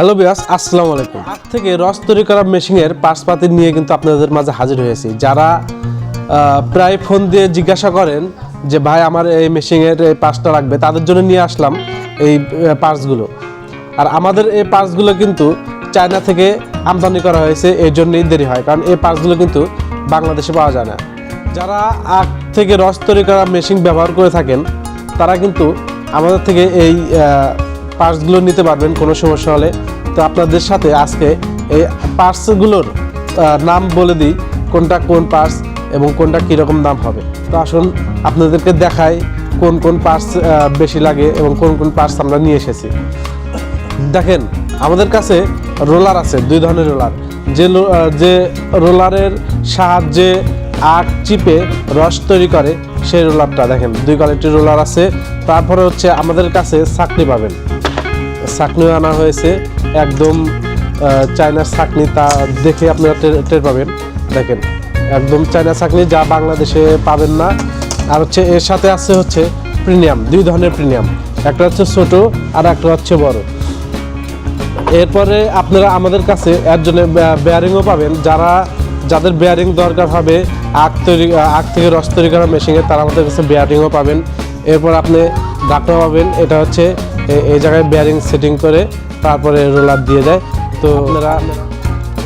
Hello বিয়াস আসসালামু আলাইকুম। আগ থেকে রস তৈরি করা মেশিনের পার্সপাতি নিয়ে কিন্তু আপনাদের মাঝে হাজির হয়েছি। যারা প্রায় ফোন দিয়ে জিজ্ঞাসা করেন যে, ভাই, আমার এই মেশিনের এই পার্সটা লাগবে? তাদের জন্য নিয়ে আসলাম এই পার্সগুলো আর আমাদের এই পার্সগুলো কিন্তু চায়না থেকে আমদানি করা হয়েছে এই জন্যই দেরি হয়। কারণ এই পার্সগুলো কিন্তু বাংলাদেশে পাওয়া যায় না। যারা আখ থেকে রস তৈরি করা মেশিন ব্যবহার করে থাকেন, তারা কিন্তু আমাদের থেকে এই পার্টসগুলো নিতে পারবেন কোনো সমস্যা হলে। তো আপনাদের সাথে আজকে এই পার্টসগুলোর আহ, নাম বলে দিই কোনটা কোন পার্টস এবং কোনটা কীরকম দাম হবে। তো আসুন আপনাদেরকে দেখাই কোন কোন পার্টস বেশি লাগে এবং কোন কোন পার্টস আমরা নিয়ে এসেছি। দেখেন আমাদের কাছে রোলার আছে দুই ধরনের রোলার। যে যে রোলারের সাহায্যে আখ চিপে রস তৈরি করে সেই রোলারটা দেখেন দুই কোয়ালিটির রোলার আছে। তারপরে হচ্ছে আমাদের কাছে চাকরি পাবেন। চাকনি আনা হয়েছে। একদম চায়নার চাকনি তা দেখে আপনারা টের- পাবেন। দেখেন, একদম চায়না চাকনি যা বাংলাদেশে পাবেন না। আর হচ্ছে এর সাথে আছে হচ্ছে প্রিমিয়াম, দুই ধরনের প্রিমিয়াম। একটা হচ্ছে ছোট আর একটা হচ্ছে বড়। এরপরে আপনারা আমাদের কাছে এর জন্য বেয়ারিংও পাবেন। যারা, যাদের বেয়ারিং দরকার হবে, আখ তৈরি আখ থেকে রস তৈরি করা মেশিনে তারা আমাদের কাছে বেয়ারিংও পাবেন। এরপর আপনি ডাক্তার পাবেন। এটা হচ্ছে এই জায়গায় বেয়ারিং সেটিং করে তারপরে রোলার দিয়ে দেয়। তো আপনারা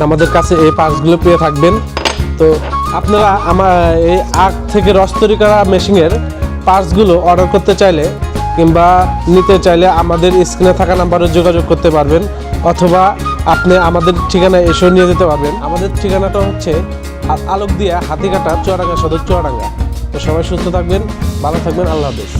আমাদের কাছে এই পার্টসগুলো পেয়ে থাকবেন। তো আপনারা আমার, এই আখ থেকে রস তৈরি করা মেশিনের পার্টসগুলো অর্ডার করতে চাইলে কিংবা নিতে চাইলে আমাদের স্ক্রিনে থাকা নাম্বারে যোগাযোগ করতে পারবেন, অথবা আপনি আমাদের ঠিকানায় এসেও নিয়ে যেতে পারবেন। আমাদের ঠিকানাটা হচ্ছে আলোক দিয়া হাতিকাটা চুয়াডাঙ্গা সদর চুয়াডাঙ্গা। তো সবাই সুস্থ থাকবেন, ভালো থাকবেন, আল্লাহ হাফিজ।